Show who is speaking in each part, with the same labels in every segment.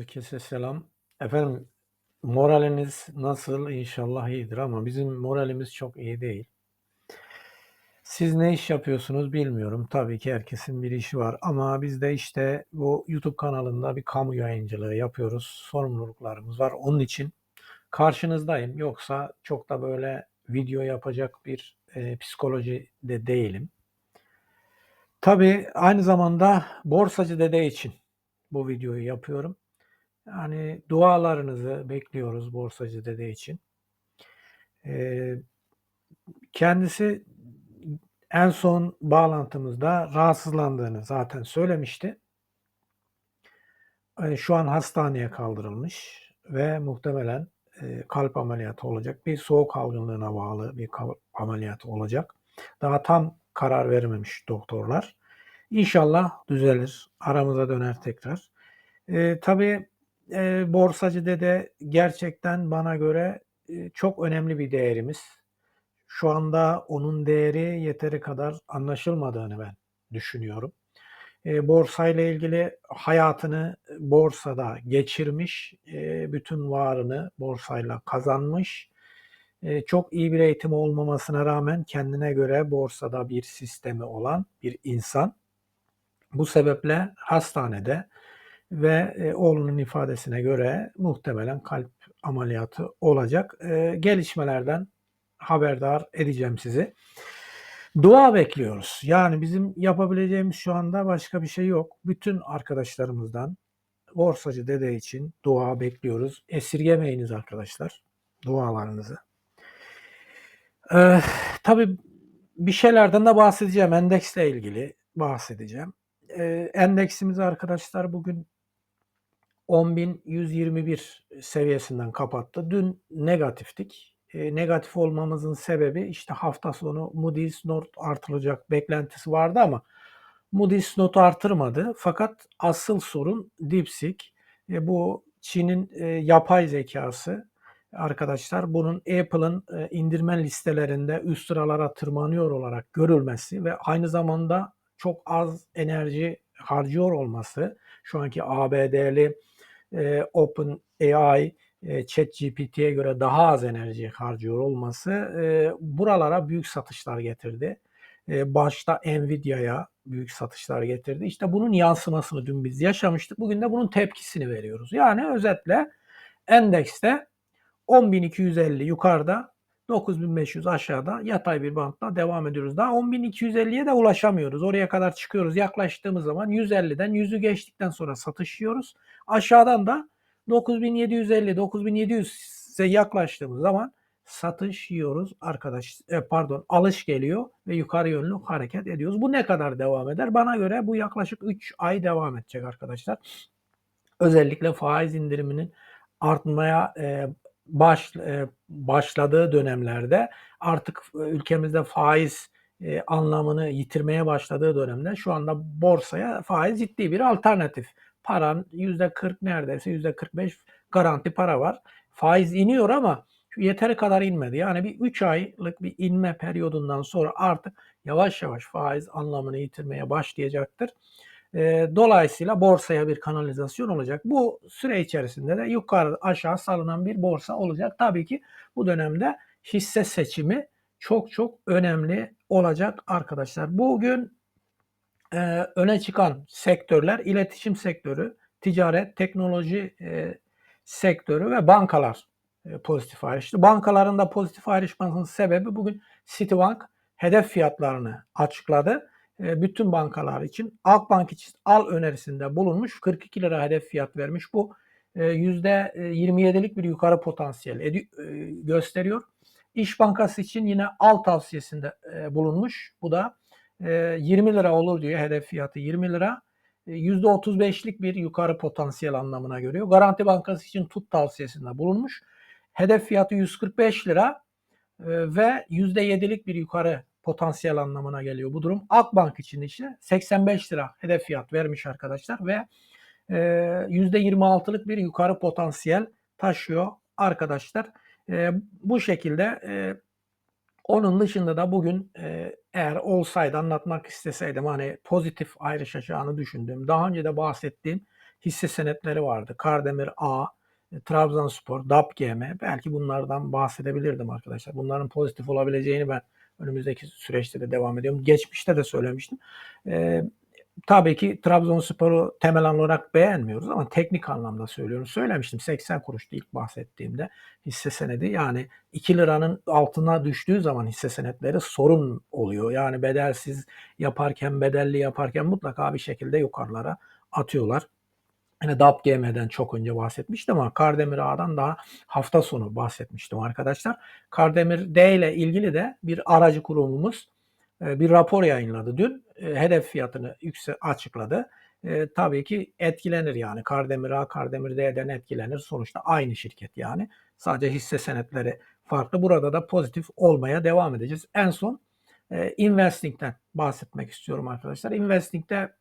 Speaker 1: Herkese selam. Efendim moraliniz nasıl? İnşallah iyidir ama bizim moralimiz çok iyi değil. Siz ne iş yapıyorsunuz bilmiyorum. Tabii ki herkesin bir işi var ama biz de işte bu YouTube kanalında bir kamu yayıncılığı yapıyoruz. Sorumluluklarımız var. Onun için karşınızdayım. Yoksa çok da böyle video yapacak bir e, psikolojide değilim. Tabii aynı zamanda borsacı dede için bu videoyu yapıyorum. Yani dualarınızı bekliyoruz borsacı dede için. Ee, kendisi en son bağlantımızda rahatsızlandığını zaten söylemişti. Yani şu an hastaneye kaldırılmış ve muhtemelen e, kalp ameliyatı olacak. Bir soğuk algınlığına bağlı bir kalp ameliyatı olacak. Daha tam karar vermemiş doktorlar. İnşallah düzelir. Aramıza döner tekrar. E, tabii e, borsacı dede gerçekten bana göre e, çok önemli bir değerimiz. Şu anda onun değeri yeteri kadar anlaşılmadığını ben düşünüyorum. E, borsayla ilgili hayatını borsada geçirmiş, e, bütün varını borsayla kazanmış. E, çok iyi bir eğitim olmamasına rağmen kendine göre borsada bir sistemi olan bir insan. Bu sebeple hastanede ve e, oğlunun ifadesine göre muhtemelen kalp ameliyatı olacak. E, gelişmelerden haberdar edeceğim sizi. Dua bekliyoruz. Yani bizim yapabileceğimiz şu anda başka bir şey yok. Bütün arkadaşlarımızdan borsacı dede için dua bekliyoruz. Esirgemeyiniz arkadaşlar dualarınızı. Ee, tabii bir şeylerden de bahsedeceğim. Endeksle ilgili bahsedeceğim. Ee, endeksimiz arkadaşlar bugün 10.121 seviyesinden kapattı. Dün negatiftik. E, negatif olmamızın sebebi işte hafta sonu Moody's not artırılacak beklentisi vardı ama Moody's notu artırmadı. Fakat asıl sorun DeepSeek. E, bu Çin'in e, yapay zekası arkadaşlar bunun Apple'ın e, indirme listelerinde üst sıralara tırmanıyor olarak görülmesi ve aynı zamanda çok az enerji harcıyor olması şu anki ABD'li e, Open AI e, ChatGPT'ye göre daha az enerji harcıyor olması e, buralara büyük satışlar getirdi. E, başta Nvidia'ya büyük satışlar getirdi. İşte bunun yansımasını dün biz yaşamıştık. Bugün de bunun tepkisini veriyoruz. Yani özetle endekste 10.250 yukarıda 9500 aşağıda yatay bir bantta devam ediyoruz. Daha 10.250'ye de ulaşamıyoruz. Oraya kadar çıkıyoruz. Yaklaştığımız zaman 150'den 100'ü geçtikten sonra satış yiyoruz. Aşağıdan da 9750 9700'e yaklaştığımız zaman satış yiyoruz arkadaş e, pardon alış geliyor ve yukarı yönlü hareket ediyoruz. Bu ne kadar devam eder? Bana göre bu yaklaşık 3 ay devam edecek arkadaşlar. Özellikle faiz indiriminin artmaya e, baş e, başladığı dönemlerde artık e, ülkemizde faiz e, anlamını yitirmeye başladığı dönemde şu anda borsaya faiz ciddi bir alternatif. Paran %40 neredeyse %45 garanti para var. Faiz iniyor ama yeteri kadar inmedi. Yani bir 3 aylık bir inme periyodundan sonra artık yavaş yavaş faiz anlamını yitirmeye başlayacaktır. Dolayısıyla borsaya bir kanalizasyon olacak. Bu süre içerisinde de yukarı aşağı salınan bir borsa olacak. Tabii ki bu dönemde hisse seçimi çok çok önemli olacak arkadaşlar. Bugün e, öne çıkan sektörler iletişim sektörü, ticaret, teknoloji e, sektörü ve bankalar e, pozitif ayrıştı. Bankaların da pozitif ayrışmasının sebebi bugün Citibank hedef fiyatlarını açıkladı. E, bütün bankalar için Akbank için al önerisinde bulunmuş. 42 lira hedef fiyat vermiş. Bu e, %27'lik bir yukarı potansiyel e, gösteriyor. İş Bankası için yine al tavsiyesinde e, bulunmuş. Bu da e, 20 lira olur diyor hedef fiyatı 20 lira. E, %35'lik bir yukarı potansiyel anlamına görüyor. Garanti Bankası için tut tavsiyesinde bulunmuş. Hedef fiyatı 145 lira e, ve %7'lik bir yukarı potansiyel anlamına geliyor bu durum. Akbank için işte 85 lira hedef fiyat vermiş arkadaşlar ve e, %26'lık bir yukarı potansiyel taşıyor arkadaşlar. E, bu şekilde e, onun dışında da bugün e, eğer olsaydı anlatmak isteseydim hani pozitif ayrışacağını düşündüğüm, daha önce de bahsettiğim hisse senetleri vardı. Kardemir A, Trabzonspor, DAPGM. Belki bunlardan bahsedebilirdim arkadaşlar. Bunların pozitif olabileceğini ben önümüzdeki süreçte de devam ediyorum. Geçmişte de söylemiştim. Ee, tabii ki Trabzonspor'u temel olarak beğenmiyoruz ama teknik anlamda söylüyorum. Söylemiştim 80 kuruştu ilk bahsettiğimde hisse senedi. Yani 2 liranın altına düştüğü zaman hisse senetleri sorun oluyor. Yani bedelsiz yaparken, bedelli yaparken mutlaka bir şekilde yukarılara atıyorlar. Yine DAP-GM'den çok önce bahsetmiştim ama Kardemir Ağa'dan daha hafta sonu bahsetmiştim arkadaşlar. Kardemir D ile ilgili de bir aracı kurumumuz e, bir rapor yayınladı dün. E, hedef fiyatını yükse açıkladı. E, tabii ki etkilenir yani. Kardemir A, Kardemir D'den etkilenir. Sonuçta aynı şirket yani. Sadece hisse senetleri farklı. Burada da pozitif olmaya devam edeceğiz. En son e, Investing'den bahsetmek istiyorum arkadaşlar. Investing'de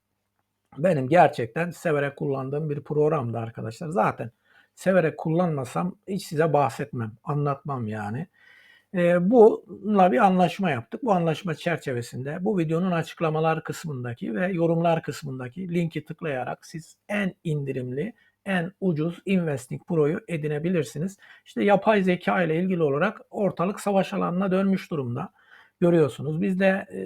Speaker 1: benim gerçekten severek kullandığım bir programdı arkadaşlar. Zaten severek kullanmasam hiç size bahsetmem, anlatmam yani. E, bununla bir anlaşma yaptık. Bu anlaşma çerçevesinde bu videonun açıklamalar kısmındaki ve yorumlar kısmındaki linki tıklayarak siz en indirimli, en ucuz Investing Pro'yu edinebilirsiniz. İşte yapay zeka ile ilgili olarak ortalık savaş alanına dönmüş durumda. Görüyorsunuz. Biz de e,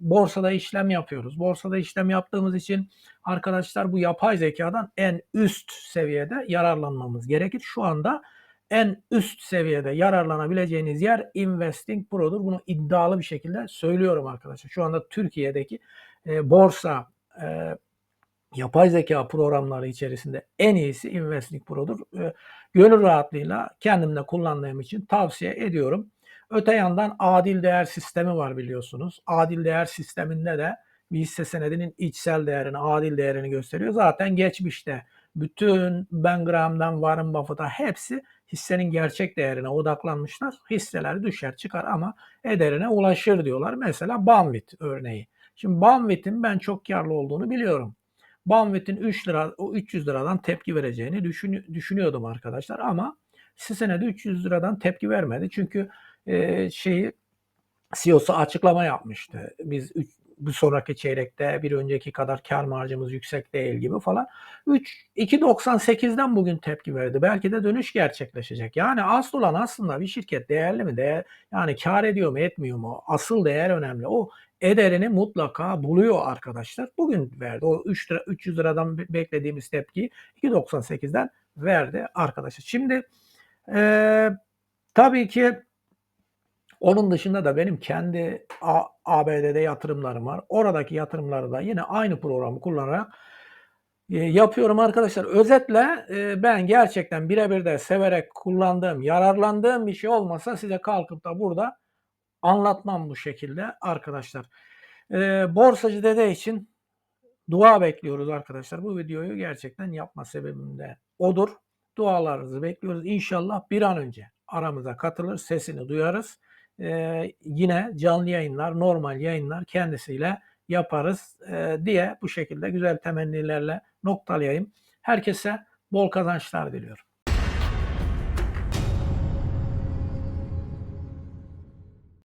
Speaker 1: borsada işlem yapıyoruz. Borsada işlem yaptığımız için arkadaşlar bu yapay zekadan en üst seviyede yararlanmamız gerekir. Şu anda en üst seviyede yararlanabileceğiniz yer Investing Pro'dur. Bunu iddialı bir şekilde söylüyorum arkadaşlar. Şu anda Türkiye'deki e, borsa e, yapay zeka programları içerisinde en iyisi Investing Pro'dur. E, gönül rahatlığıyla kendimde kullandığım için tavsiye ediyorum. Öte yandan adil değer sistemi var biliyorsunuz. Adil değer sisteminde de bir hisse senedinin içsel değerini, adil değerini gösteriyor. Zaten geçmişte bütün Ben Graham'dan Warren Buffett'a hepsi hissenin gerçek değerine odaklanmışlar. Hisseler düşer çıkar ama ederine ulaşır diyorlar. Mesela Banvit örneği. Şimdi Banvit'in ben çok karlı olduğunu biliyorum. Banvit'in 3 lira, o 300 liradan tepki vereceğini düşün, düşünüyordum arkadaşlar ama hisse senedi 300 liradan tepki vermedi. Çünkü e, şeyi CEO'su açıklama yapmıştı. Biz üç, bir sonraki çeyrekte bir önceki kadar kar marjımız yüksek değil gibi falan. 3 2.98'den bugün tepki verdi. Belki de dönüş gerçekleşecek. Yani asıl olan aslında bir şirket değerli mi? Değer yani kar ediyor mu, etmiyor mu? Asıl değer önemli. O ederini mutlaka buluyor arkadaşlar. Bugün verdi. O 3 lira 300 liradan beklediğimiz tepkiyi 2.98'den verdi arkadaşlar. Şimdi e, tabii ki onun dışında da benim kendi ABD'de yatırımlarım var. Oradaki yatırımları da yine aynı programı kullanarak e, yapıyorum arkadaşlar. Özetle e, ben gerçekten birebir de severek kullandığım, yararlandığım bir şey olmasa size kalkıp da burada anlatmam bu şekilde arkadaşlar. E, borsacı dede için dua bekliyoruz arkadaşlar. Bu videoyu gerçekten yapma sebebim de odur. Dualarınızı bekliyoruz. İnşallah bir an önce aramıza katılır, sesini duyarız e, yine canlı yayınlar, normal yayınlar kendisiyle yaparız e, diye bu şekilde güzel temennilerle noktalayayım. Herkese bol kazançlar diliyorum.